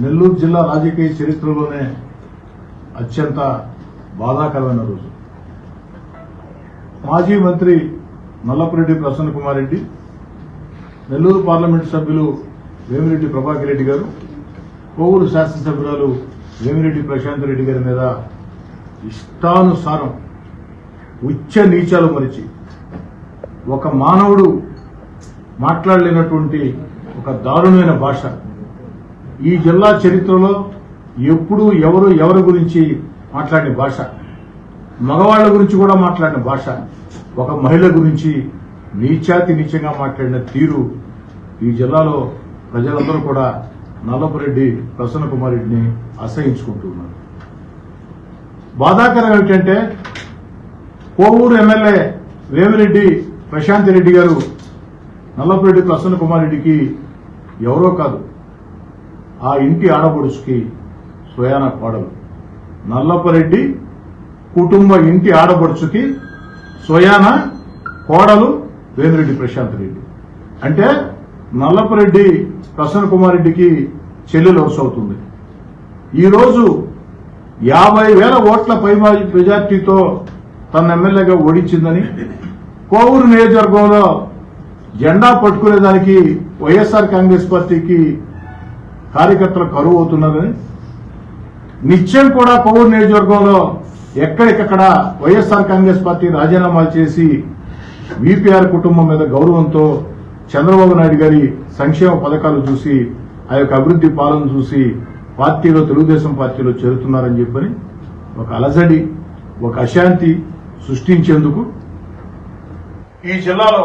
నెల్లూరు జిల్లా రాజకీయ చరిత్రలోనే అత్యంత బాధాకరమైన రోజు. మాజీ మంత్రి నల్లపురెడ్డి ప్రసన్న కుమార్ రెడ్డి నెల్లూరు పార్లమెంటు సభ్యులు వేమిరెడ్డి ప్రభాకర్ రెడ్డి గారు కోవూరు శాసనసభ్యురాలు వేమిరెడ్డి ప్రశాంత్ రెడ్డి గారి మీద ఇష్టానుసారం ఉచ్చ నీచాలు మరిచి ఒక మానవుడు మాట్లాడలేనటువంటి ఒక దారుణమైన భాష ఈ జిల్లా చరిత్రలో ఎప్పుడు ఎవరు ఎవరి గురించి మాట్లాడిన భాష? మగవాళ్ళ గురించి కూడా మాట్లాడిన భాష. ఒక మహిళ గురించి నీచాతి నీచంగా మాట్లాడిన తీరు ఈ జిల్లాలో ప్రజలందరూ కూడా నల్లపురెడ్డి ప్రసన్న కుమార్ రెడ్డిని అసహించుకుంటున్నారు బాధాకరం ఏమిటంటే కోవూరు ఎమ్మెల్యే వేమిరెడ్డి ప్రశాంత్ రెడ్డి గారు నల్లపురెడ్డి ప్రసన్న కుమార్ రెడ్డికి ఎవరో కాదు ఆ ఇంటి ఆడపడుచుకి స్వయాన కోడలు. నల్లపరెడ్డి కుటుంబ ఇంటి ఆడపడుచుకి స్వయాన కోడలు వేమిరెడ్డి ప్రశాంత్ రెడ్డి. అంటే నల్లపరెడ్డి ప్రసన్న కుమార్ రెడ్డికి చెల్లెలు వరుస అవుతుంది. ఈరోజు యాభై వేల ఓట్ల పై మెజార్టీతో తన ఎమ్మెల్యేగా ఓడించిందని కోవూరు నియోజకవర్గంలో జెండా పట్టుకునేదానికి వైఎస్ఆర్ కాంగ్రెస్ పార్టీకి కార్యకర్తలు కరువు అవుతున్నదని నిత్యం కూడా కొవ్వూరు నియోజకవర్గంలో ఎక్కడికక్కడ వైఎస్ఆర్ కాంగ్రెస్ పార్టీ రాజీనామాలు చేసి విపిఆర్ కుటుంబం మీద గౌరవంతో చంద్రబాబు నాయుడు గారి సంక్షేమ పథకాలు చూసి ఆ యొక్క అభివృద్ధి పాలన చూసి పార్టీలో తెలుగుదేశం పార్టీలో చేరుతున్నారని చెప్పని ఒక అలజడి ఒక అశాంతి సృష్టించేందుకు ఈ జిల్లాలో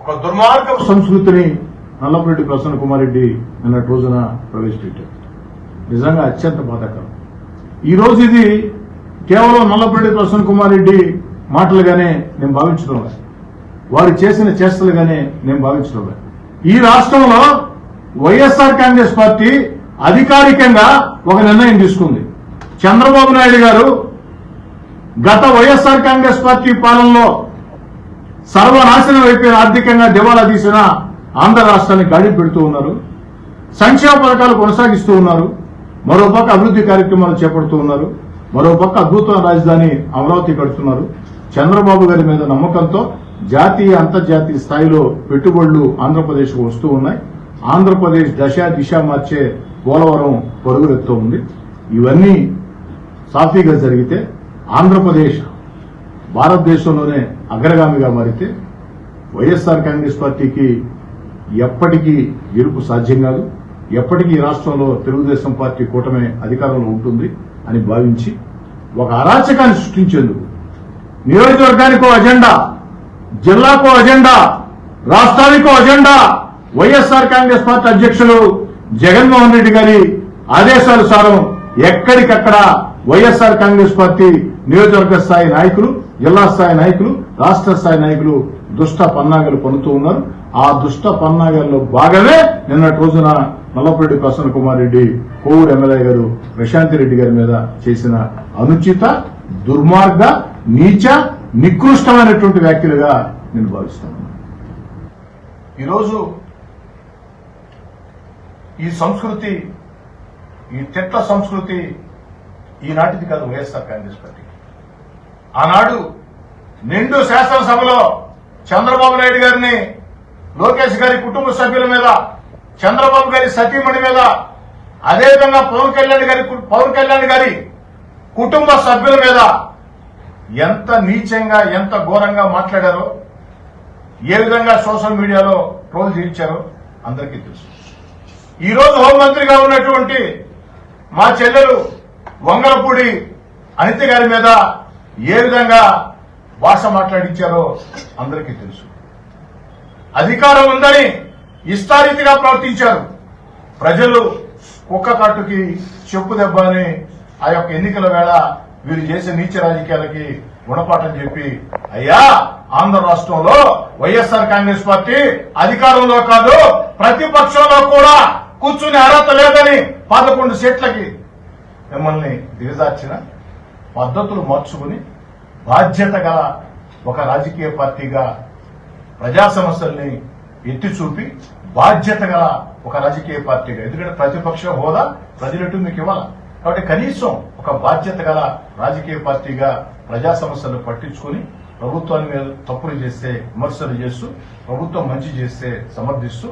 ఒక దుర్మార్గ సంస్కృతిని నల్లపురెడ్డి ప్రసన్న కుమార్ రెడ్డి నిన్నటి రోజున ప్రవేశపెట్టారు. నిజంగా అత్యంత బాధాకరం. ఈ రోజు ఇది కేవలం నల్లపురెడ్డి ప్రసన్న కుమార్ రెడ్డి మాటలుగానే నేను భావించడం వారు చేసిన చేష్టలుగానే నేను భావించడం ఈ రాష్ట్రంలో వైఎస్ఆర్ కాంగ్రెస్ పార్టీ అధికారికంగా ఒక నిర్ణయం తీసుకుంది. చంద్రబాబు నాయుడు గారు గత వైఎస్ఆర్ కాంగ్రెస్ పార్టీ పాలనలో సర్వనాశనం అయిపోయిన ఆర్థికంగా దివాలా తీసిన ఆంధ్ర రాష్ట్రాన్ని గాడి పెడుతూ ఉన్నారు. సంక్షేమ పథకాలు కొనసాగిస్తూ ఉన్నారు. మరోపక్క అభివృద్ధి కార్యక్రమాలు చేపడుతూ ఉన్నారు. మరోపక్క అద్భుతమైన రాజధాని అమరావతి కడుతున్నారు. చంద్రబాబు గారి మీద నమ్మకంతో జాతీయ అంతర్జాతీయ స్థాయిలో పెట్టుబడులు ఆంధ్రప్రదేశ్కు వస్తూ ఉన్నాయి. ఆంధ్రప్రదేశ్ దశ దిశ మార్చే పోలవరం పరుగులెత్తూ ఉంది. ఇవన్నీ సాఫీగా జరిగితే ఆంధ్రప్రదేశ్ భారతదేశంలోనే అగ్రగామిగా మారితే వైఎస్ఆర్ కాంగ్రెస్ పార్టీకి ఎప్పటికీ గెలుపు సాధ్యం కాదు. ఎప్పటికీ రాష్ట్రంలో తెలుగుదేశం పార్టీ కూటమి అధికారంలో ఉంటుంది అని భావించి ఒక అరాచకాన్ని సృష్టించేందుకు నియోజకవర్గానికో అజెండా జిల్లాకో అజెండా రాష్ట్రానికో అజెండా వైఎస్ఆర్ కాంగ్రెస్ పార్టీ అధ్యక్షులు జగన్మోహన్ రెడ్డి గారి ఆదేశానుసారం ఎక్కడికక్కడ వైఎస్ఆర్ కాంగ్రెస్ పార్టీ నియోజకవర్గ స్థాయి నాయకులు జిల్లా స్థాయి నాయకులు రాష్ట్ర స్థాయి నాయకులు దుష్ట పన్నాగలు పన్నుతూ ఉన్నారు. ఆ దుష్ట పన్నాగాల్లో భాగమే నిన్నటి రోజున నల్లపరెడ్డి ప్రసన్న కుమార్ రెడ్డి కోవూరు ఎమ్మెల్యే గారు ప్రశాంతి రెడ్డి గారి మీద చేసిన అనుచిత దుర్మార్గ నీచ నికృష్టమైనటువంటి వ్యాఖ్యలుగా నేను భావిస్తాను. ఈరోజు ఈ సంస్కృతి ఈ తిట్ల సంస్కృతి ఈనాటిది కాదు వైఎస్ఆర్ కాంగ్రెస్ పార్టీ. ఆనాడు నిండు శాసనసభలో చంద్రబాబు నాయుడు గారిని లోకేష్ గారి కుటుంబ సభ్యుల మీద చంద్రబాబు గారి సతీమణి మీద అదేవిధంగా పవన్ కళ్యాణ్ గారి పవన్ కళ్యాణ్ గారి కుటుంబ సభ్యుల మీద ఎంత నీచంగా ఎంత ఘోరంగా మాట్లాడారో ఏ విధంగా సోషల్ మీడియాలో ట్రోల్ చేయించారో అందరికీ తెలుసు. ఈరోజు హోంమంత్రిగా ఉన్నటువంటి మా చెల్లెలు వంగలపూడి అనిత గారి మీద ఏ విధంగా భాష మాట్లాడించారో అందరికీ తెలుసు. అధికారం ఉందని ఇష్టారీతిగా ప్రవర్తించారు. ప్రజలు కుక్క కట్టుకి చెప్పు దెబ్బ అని ఆ యొక్క ఎన్నికల వేళ వీరు చేసే నీచ రాజకీయాలకి గుణపాఠం చెప్పి అయ్యా ఆంధ్ర రాష్ట్రంలో వైఎస్ఆర్ కాంగ్రెస్ పార్టీ అధికారంలో కాదు ప్రతిపక్షంలో కూడా కూర్చునే అర్హత లేదని పదకొండు సీట్లకి మిమ్మల్ని దిగజార్చిన పద్ధతులు మార్చుకుని బాధ్యత ఒక రాజకీయ పార్టీగా ప్రజా సమస్యల్ని ఎత్తి చూపి బాధ్యత గల ఒక రాజకీయ పార్టీగా. ఎందుకంటే ప్రతిపక్ష హోదా ప్రజలటు మీకు ఇవ్వాలి? కాబట్టి కనీసం ఒక బాధ్యత గల రాజకీయ పార్టీగా ప్రజా సమస్యలు పట్టించుకుని ప్రభుత్వాన్ని మీద తప్పులు చేస్తే విమర్శలు చేస్తూ ప్రభుత్వం మంచి చేస్తే సమర్థిస్తూ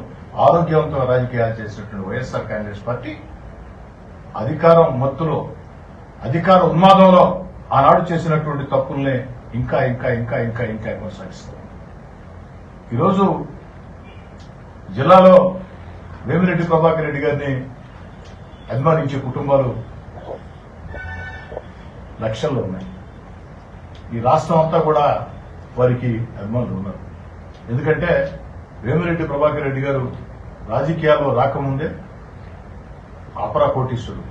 ఆరోగ్యవంతమైన రాజకీయాలు చేసినటువంటి వైఎస్ఆర్ కాంగ్రెస్ పార్టీ అధికారం మత్తులో అధికార ఉన్మాదంలో ఆనాడు చేసినటువంటి తప్పుల్ని ఇంకా ఇంకా ఇంకా ఇంకా ఇంకా కొనసాగిస్తారు ఈరోజు జిల్లాలో వేమిరెడ్డి ప్రభాకర్ రెడ్డి గారిని అభిమానించే కుటుంబాలు లక్షల్లో ఉన్నాయి. ఈ రాష్ట్రం అంతా కూడా వారికి అభిమానులు ఉన్నారు. ఎందుకంటే వేమిరెడ్డి ప్రభాకర్ రెడ్డి గారు రాజకీయాల్లో రాకముందే అపరా కోటీశ్వరుడు.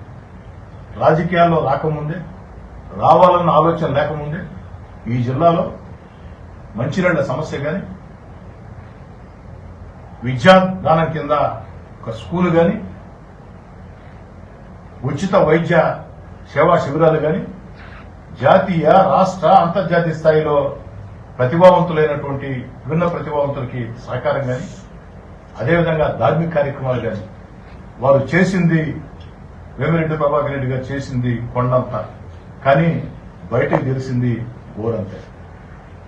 రాజకీయాల్లో రాకముందే రావాలన్న ఆలోచన లేకముందే ఈ జిల్లాలో మంచినీళ్ళ సమస్య కానీ విద్యాదానం కింద ఒక స్కూల్ కానీ ఉచిత వైద్య సేవా శిబిరాలు కానీ జాతీయ రాష్ట్ర అంతర్జాతీయ స్థాయిలో ప్రతిభావంతులైనటువంటి విభిన్న ప్రతిభావంతులకి సహకారం కానీ అదేవిధంగా ధార్మిక కార్యక్రమాలు కానీ వారు చేసింది వేమిరెడ్డి ప్రభాకర్ రెడ్డి గారు చేసింది కొండంత. కానీ బయటకు తెలిసింది గోరంతే.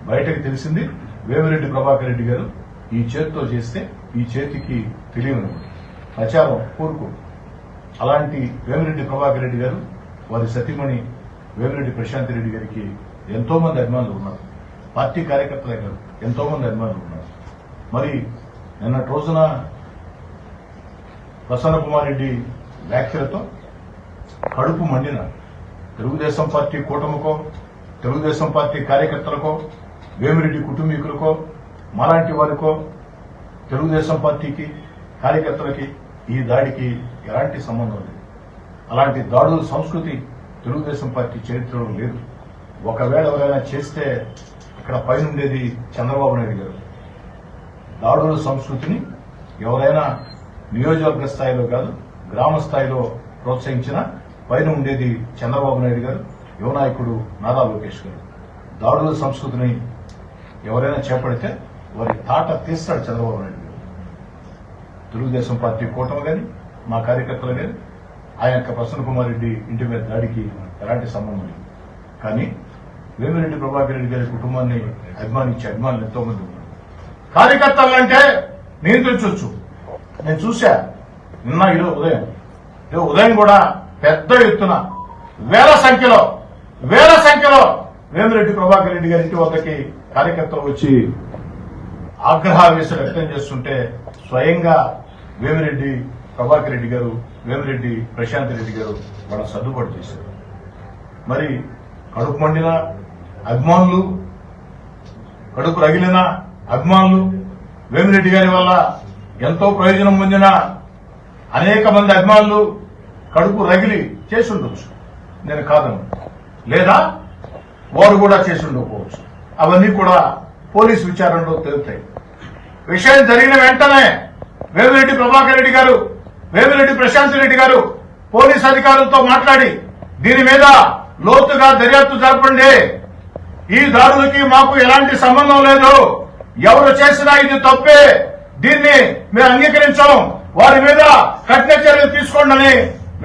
బయటకు తెలిసింది వేమిరెడ్డి ప్రభాకర్ రెడ్డి గారు ఈ చేతితో చేస్తే ఈ చేతికి తెలియను ప్రచారం కూరుకు. అలాంటి వేమిరెడ్డి ప్రభాకర్ రెడ్డి గారు వారి సతీమణి వేమిరెడ్డి ప్రశాంత్ రెడ్డి గారికి ఎంతో మంది అభిమానులు ఉన్నారు. పార్టీ కార్యకర్తలే కాదు ఎంతో మంది అభిమానులు ఉన్నారు. మరి నిన్నటి రోజున ప్రసన్న కుమార్ రెడ్డి వ్యాఖ్యలతో కడుపు మండిన తెలుగుదేశం పార్టీ కూటమికో తెలుగుదేశం పార్టీ కార్యకర్తలకో వేమిరెడ్డి కుటుంబీకులకో మాలాంటి వారికో తెలుగుదేశం పార్టీకి కార్యకర్తలకి ఈ దాడికి ఎలాంటి సంబంధం లేదు. అలాంటి దాడుల సంస్కృతి తెలుగుదేశం పార్టీ చరిత్రలో లేదు. ఒకవేళ ఎవరైనా చేస్తే ఇక్కడ పైనుండేది చంద్రబాబు నాయుడు గారు. దాడుల సంస్కృతిని ఎవరైనా నియోజకవర్గ స్థాయిలో కాదు గ్రామ స్థాయిలో ప్రోత్సహించిన పైన ఉండేది చంద్రబాబు నాయుడు గారు యువనాయకుడు నారా లోకేష్ గారు. దాడుల సంస్కృతిని ఎవరైనా చేపడితే వారి తాట తీస్తాడు చంద్రబాబు నాయుడు తెలుగుదేశం పార్టీ కూటమి కానీ మా కార్యకర్తలు కానీ ఆయన యొక్క ప్రసన్న కుమార్ రెడ్డి ఇంటి మీద దాడికి ఎలాంటి సంబంధం లేదు. కానీ వేమిరెడ్డి ప్రభాకర్ రెడ్డి గారి కుటుంబాన్ని అభిమానించే అభిమానులు ఎంతో మంది ఉన్నారు. కార్యకర్తలంటే నియంత్రించవచ్చు నేను చూశా నిన్న ఈరోజు ఉదయం. ఈరోజు ఉదయం కూడా పెద్ద ఎత్తున వేల సంఖ్యలో వేల సంఖ్యలో వేమిరెడ్డి ప్రభాకర్ రెడ్డి గారి ఇంటి వద్దకి కార్యకర్తలు వచ్చి ఆగ్రహావేశ వ్యక్తం చేస్తుంటే స్వయంగా వేమిరెడ్డి ప్రభాకర్ రెడ్డి గారు వేమిరెడ్డి ప్రశాంత్ రెడ్డి గారు వాళ్ళ సర్దుబాటు చేశారు. మరి కడుపు మండిన అభిమానులు కడుపు రగిలిన అభిమానులు వేమిరెడ్డి గారి వల్ల ఎంతో ప్రయోజనం పొందిన అనేక మంది అభిమానులు కడుపు రగిలి చేసి ఉండొచ్చు. నేను కాదను లేదా వారు కూడా చేసి ఉండకపోవచ్చు. అవన్నీ కూడా పోలీసు విచారణలో తెలుస్తాయి విషయం జరిగిన వెంటనే వేమిరెడ్డి ప్రభాకర్ రెడ్డి గారు వేమిరెడ్డి ప్రశాంత్ రెడ్డి గారు పోలీస్ అధికారులతో మాట్లాడి దీని మీద లోతుగా దర్యాప్తు జరపండి. ఈ దారులకి మాకు ఎలాంటి సంబంధం లేదు. ఎవరు చేసినా ఇది తప్పే. దీన్ని మేము అంగీకరించాం. వారి మీద కఠిన చర్యలు తీసుకోండి అని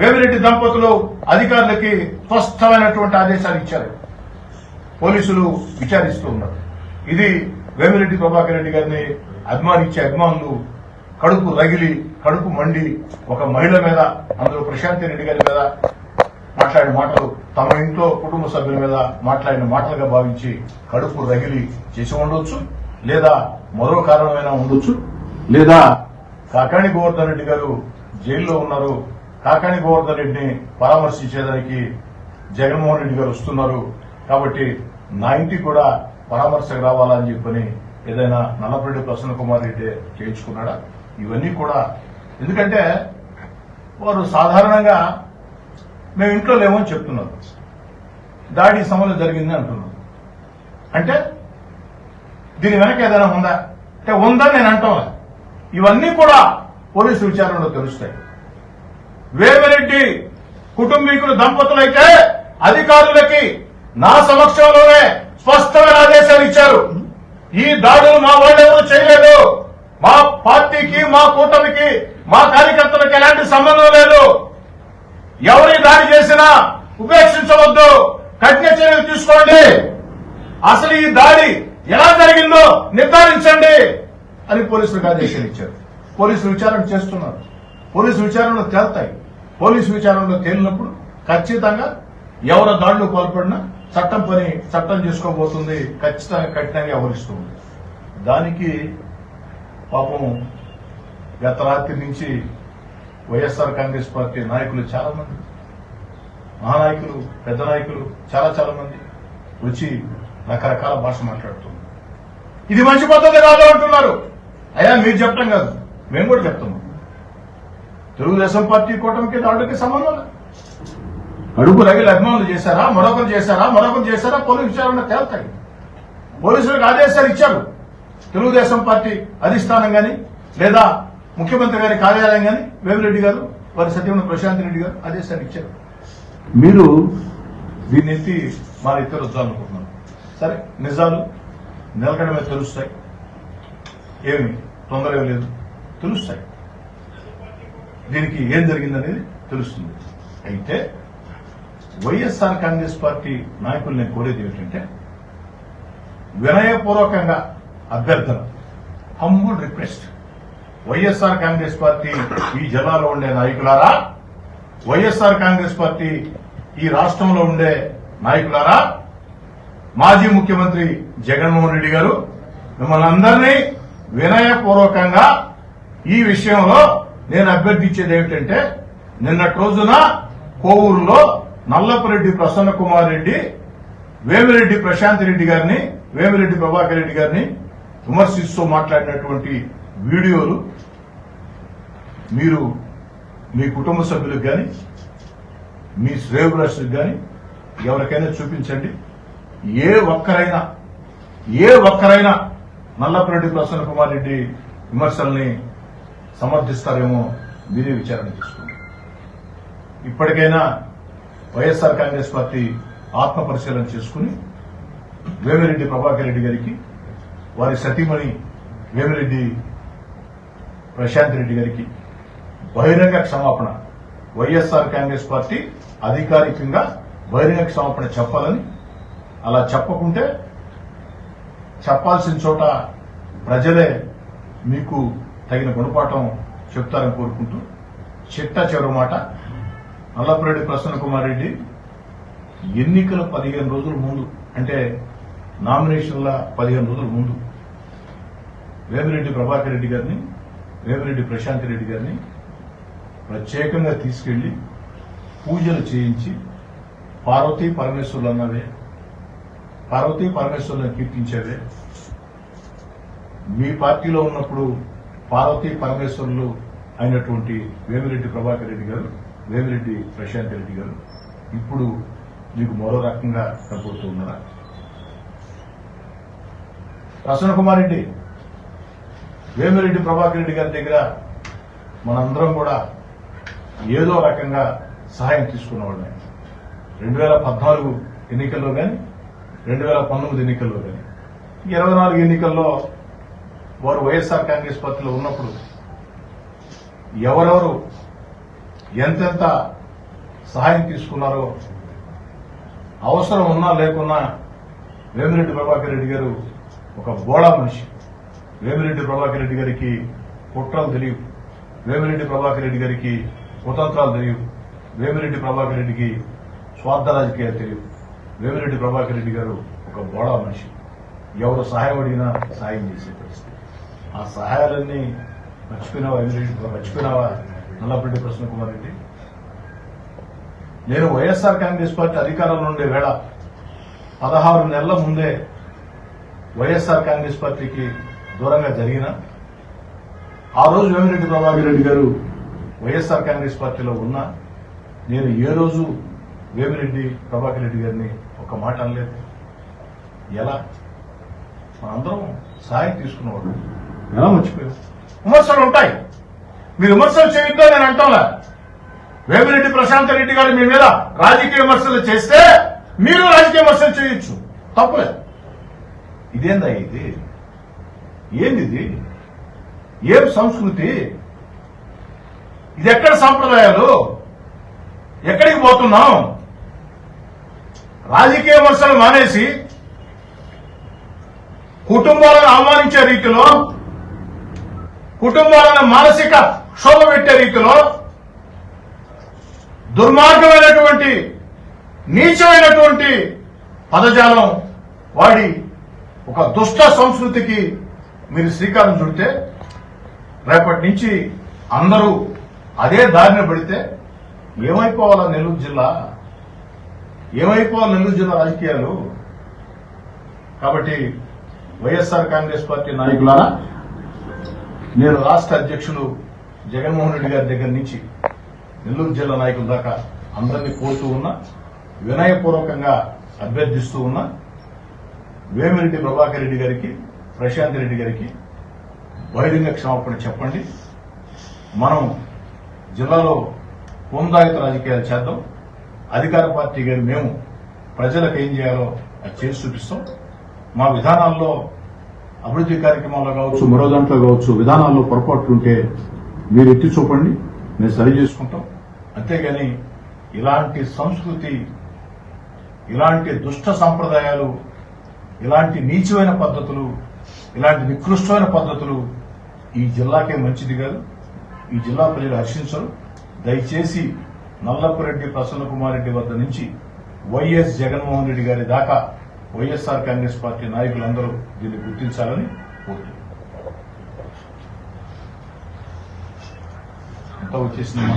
వేమిరెడ్డి దంపతులు అధికారులకి స్పష్టమైనటువంటి ఆదేశాలు ఇచ్చారు. పోలీసులు విచారిస్తూ ఉన్నారు. ఇది వేమిరెడ్డి ప్రభాకర్ రెడ్డి గారిని అభిమానించే అభిమానులు కడుపు రగిలి కడుపు మండి ఒక మహిళ మీద అందులో ప్రశాంతి రెడ్డి గారి మీద మాట్లాడిన మాటలు తమ ఇంట్లో కుటుంబ సభ్యుల మీద మాట్లాడిన మాటలుగా భావించి కడుపు రగిలి చేసి ఉండొచ్చు లేదా మరో కారణమైనా ఉండొచ్చు లేదా కాకాణి గోవర్ధన్ రెడ్డి గారు జైల్లో ఉన్నారు కాకాణి గోవర్ధన్ రెడ్డిని పరామర్శించేదానికి జగన్మోహన్ రెడ్డి గారు వస్తున్నారు. కాబట్టి నా ఇంటికి కూడా పరామర్శకు రావాలని చెప్పని ఏదైనా నల్లపరెడ్డి ప్రసన్న కుమార్ రెడ్డి చేయించుకున్నాడా? ఇవన్నీ కూడా ఎందుకంటే వారు సాధారణంగా మేము ఇంట్లో లేమని చెప్తున్నారు. దాడి సమయంలో జరిగింది అంటున్నారు. అంటే దీని వెనక ఏదైనా ఉందా? అంటే ఉందని నేను అంటాం ఇవన్నీ కూడా పోలీసు విచారణలో తెలుస్తాయి. వేమిరెడ్డి కుటుంబీకులు దంపతులైతే అధికారులకి నా సమక్షంలోనే స్పష్టమైన ఆదేశాలు ఇచ్చారు. ఈ దాడులు మా వాళ్ళు ఎవరు చేయలేదు. మా పార్టీకి మా కూటమికి మా కార్యకర్తలకు ఎలాంటి సంబంధం లేదు. ఎవరి దాడి చేసినా ఉపేక్షించవద్దు. కఠిన చర్యలు తీసుకోండి. అసలు ఈ దాడి ఎలా జరిగిందో నిర్ధారించండి అని పోలీసులకు ఆదేశాలు ఇచ్చారు. పోలీసులు విచారణ చేస్తున్నారు. పోలీసు విచారణలో తేల్తాయి. పోలీసు విచారణలో తేలినప్పుడు ఖచ్చితంగా ఎవరు దాడులు పాల్పడినా చట్టం పని చట్టం చేసుకోబోతుంది ఖచ్చితంగా కఠినంగా వ్యవహరిస్తుంది. దానికి పాపం గత రాత్రి నుంచి వైఎస్ఆర్ కాంగ్రెస్ పార్టీ నాయకులు చాలా మంది మహానాయకులు పెద్ద నాయకులు చాలా చాలా మంది వచ్చి రకరకాల భాష మాట్లాడుతున్నారు. ఇది మంచి పద్ధతి కాదు అంటున్నారు. అయ్యా మీరు చెప్పడం కాదు. మేము కూడా చెప్తున్నాం. తెలుగుదేశం పార్టీ కూటమికి దాడులకి సంబంధం లేదు. అడుగు రగిలి అభిమానులు చేశారా? మరొకరు చేశారా? మరొకరు చేశారా? పోలీసు విచారణ తేల్తాయి. పోలీసులకు ఆదేశాలు ఇచ్చారు. తెలుగుదేశం పార్టీ అధిష్టానం గాని లేదా ముఖ్యమంత్రి గారి కార్యాలయం గాని వేమిరెడ్డి గారు వారి సత్యమైన ప్రశాంత్ రెడ్డి గారు ఆదేశాలు ఇచ్చారు. మీరు దీన్ని ఎత్తి మా ఇద్దరు వద్దాలనుకుంటున్నాను సరే నిజాలు నిలకడ మీద తెలుస్తాయి. ఏమి? తొందర లేదు. తెలుస్తాయి. దీనికి ఏం జరిగిందనేది తెలుస్తుంది. అయితే వైఎస్ఆర్ కాంగ్రెస్ పార్టీ నాయకులు నేను కోరేది ఏమిటంటే వినయపూర్వకంగా అభ్యర్థన. Humble request YSR Congress party ఈ జిల్లాలో ఉండే నాయకులారా? వైఎస్ఆర్ కాంగ్రెస్ పార్టీ ఈ రాష్ట్రంలో ఉండే నాయకులారా? మాజీ ముఖ్యమంత్రి జగన్మోహన్ రెడ్డి గారు మిమ్మల్ని అందరినీ వినయపూర్వకంగా ఈ విషయంలో నేను అభ్యర్థించేది ఏమిటంటే నిన్నటి రోజున కోవూరులో నల్లపురెడ్డి ప్రసన్న కుమార్ రెడ్డి వేమిరెడ్డి ప్రశాంత్ రెడ్డి గారిని వేమిరెడ్డి ప్రభాకర్ రెడ్డి గారిని విమర్శిస్తూ మాట్లాడినటువంటి వీడియోలు మీరు మీ కుటుంబ సభ్యులకు కానీ మీ శ్రేయభిలాషులకు కానీ ఎవరికైనా చూపించండి. ఏ ఒక్కరైనా ఏ ఒక్కరైనా నల్లపురెడ్డి ప్రసన్న కుమార్ రెడ్డి విమర్శల్ని సమర్థిస్తారేమో మీరే విచారణ చేసుకోండి. ఇప్పటికైనా వైఎస్ఆర్ కాంగ్రెస్ పార్టీ ఆత్మ పరిశీలన చేసుకుని వేమిరెడ్డి ప్రభాకర్ రెడ్డి గారికి వారి సతీమణి వేమిరెడ్డి ప్రశాంత్ రెడ్డి గారికి బహిరంగ క్షమాపణ. వైఎస్ఆర్ కాంగ్రెస్ పార్టీ అధికారికంగా బహిరంగ క్షమాపణ చెప్పాలని అలా చెప్పకుంటే చెప్పాల్సిన చోట ప్రజలే మీకు తగిన గుణపాఠం చెప్తారని కోరుకుంటూ చిట్ట చివరి మాట. నల్లపురెడ్డి ప్రసన్న కుమార్ రెడ్డి ఎన్నికల పదిహేను రోజుల ముందు అంటే నామినేషన్ల పదిహేను రోజుల ముందు వేమిరెడ్డి ప్రభాకర్ రెడ్డి గారిని వేమిరెడ్డి ప్రశాంత్ రెడ్డి గారిని ప్రత్యేకంగా తీసుకెళ్ళి పూజలు చేయించి పార్వతీ పరమేశ్వరులు అన్నవే పార్వతీ పరమేశ్వరులను కీర్తించేవే. మీ పార్టీలో ఉన్నప్పుడు పార్వతీ పరమేశ్వరులు అయినటువంటి వేమిరెడ్డి ప్రభాకర్ రెడ్డి గారు వేమిరెడ్డి ప్రశాంత్ రెడ్డి గారు ఇప్పుడు మీకు మరో రకంగా కనపడుతూ ఉన్నారా? ప్రసన్న కుమార్ రెడ్డి వేమిరెడ్డి ప్రభాకర్ రెడ్డి గారి దగ్గర మనందరం కూడా ఏదో రకంగా సహాయం తీసుకున్నవాళ్ళమే. రెండు వేల పద్నాలుగు ఎన్నికల్లో కానీ రెండు వేల పంతొమ్మిది ఎన్నికల్లో కానీ ఇరవై నాలుగు ఎన్నికల్లో వారు వైఎస్ఆర్ కాంగ్రెస్ పార్టీలో ఉన్నప్పుడు ఎవరెవరు ఎంతెంత సహాయం తీసుకున్నారో అవసరం ఉన్నా లేకున్నా వేమిరెడ్డి ప్రభాకర్ రెడ్డి గారు ఒక బోళా మనిషి. వేమిరెడ్డి ప్రభాకర్ రెడ్డి గారికి కుట్రలు తెలియవు. వేమిరెడ్డి ప్రభాకర్ రెడ్డి గారికి కుతంత్రాలు తెలియవు. వేమిరెడ్డి ప్రభాకర్ రెడ్డికి స్వార్థ రాజకీయాలు తెలియవు. వేమిరెడ్డి ప్రభాకర్ రెడ్డి గారు ఒక బోళా మనిషి. ఎవరు సహాయం అడిగినా సహాయం చేసే పరిస్థితి. ఆ సహాయాలన్నీ మర్చిపోయినావా వేమిరెడ్డి మర్చిపోయినావా? నల్లపరెడ్డి ప్రసన్న కుమార్ రెడ్డి. నేను వైఎస్ఆర్ కాంగ్రెస్ పార్టీ అధికారంలో ఉండే వేళ పదహారు నెలల ముందే వైఎస్ఆర్ కాంగ్రెస్ పార్టీకి దూరంగా జరిగిన ఆ రోజు వేమిరెడ్డి ప్రభాకర్ రెడ్డి గారు వైఎస్ఆర్ కాంగ్రెస్ పార్టీలో ఉన్నా నేను ఏ రోజు వేమిరెడ్డి ప్రభాకర్ రెడ్డి గారిని ఒక మాట అనలేదు. ఎలా? మనందరం సాయం తీసుకున్నవాడు ఎలా మర్చిపోయావు విమర్శలు ఉంటాయి. మీరు విమర్శలు చేయొద్దో నేను అంటాంలే వేమిరెడ్డి ప్రశాంత్ రెడ్డి గారు మీ మీద రాజకీయ విమర్శలు చేస్తే మీరు రాజకీయ విమర్శలు చేయొచ్చు. తప్పులే ఇదేందా ఇది? ఏంది ఏం సంస్కృతి? ఇది ఎక్కడ సంప్రదాయాలు? ఎక్కడికి పోతున్నాం? రాజకీయ విమర్శలు మానేసి కుటుంబాలను అవమానించే రీతిలో కుటుంబాలను మానసిక క్షోభ పెట్టే రీతిలో దుర్మార్గమైనటువంటి నీచమైనటువంటి పదజాలం వాడి ఒక దుష్ట సంస్కృతికి మీరు శ్రీకారం చుడితే రేపటి నుంచి అందరూ అదే దారిని పడితే ఏమైపోవాలా నెల్లూరు జిల్లా? ఏమైపోవాలి నెల్లూరు జిల్లా రాజకీయాలు? కాబట్టి వైఎస్ఆర్ కాంగ్రెస్ పార్టీ నాయకులారా నేను రాష్ట్ర అధ్యక్షులు జగన్మోహన్ రెడ్డి గారి దగ్గర నుంచి నెల్లూరు జిల్లా నాయకుల దాకా అందరినీ కోరుతూ ఉన్నా వినయపూర్వకంగా అభ్యర్థిస్తూ ఉన్నా వేమిరెడ్డి ప్రభాకర్ రెడ్డి గారికి ప్రశాంత్ రెడ్డి గారికి బహిరంగ క్షమాపణ చెప్పండి. మనం జిల్లాలో హోందాయుత రాజకీయాలు చేద్దాం. అధికార పార్టీ గారు మేము ప్రజలకు ఏం చేయాలో అది చేసి చూపిస్తాం. మా విధానాల్లో అభివృద్ధి కార్యక్రమాల్లో కావచ్చు మరో దాంట్లో కావచ్చు విధానాల్లో పొరపాట్లుంటే మీరు ఎత్తి చూపండి మేము సరి చేసుకుంటాం. అంతేగాని ఇలాంటి సంస్కృతి ఇలాంటి దుష్ట సంప్రదాయాలు ఇలాంటి నీచమైన పద్ధతులు ఇలాంటి నికృష్టమైన పద్ధతులు ఈ జిల్లాకే మంచిది కాదు. ఈ జిల్లా ప్రజలు హర్షించరు. దయచేసి నల్లపురెడ్డి ప్రసన్న కుమార్ రెడ్డి వద్ద నుంచి వైఎస్ జగన్మోహన్ రెడ్డి గారి దాకా వైఎస్ఆర్ కాంగ్రెస్ పార్టీ నాయకులందరూ దీన్ని గుర్తించాలని కోరుతున్నారు ఎంత వచ్చేసిందమ్మా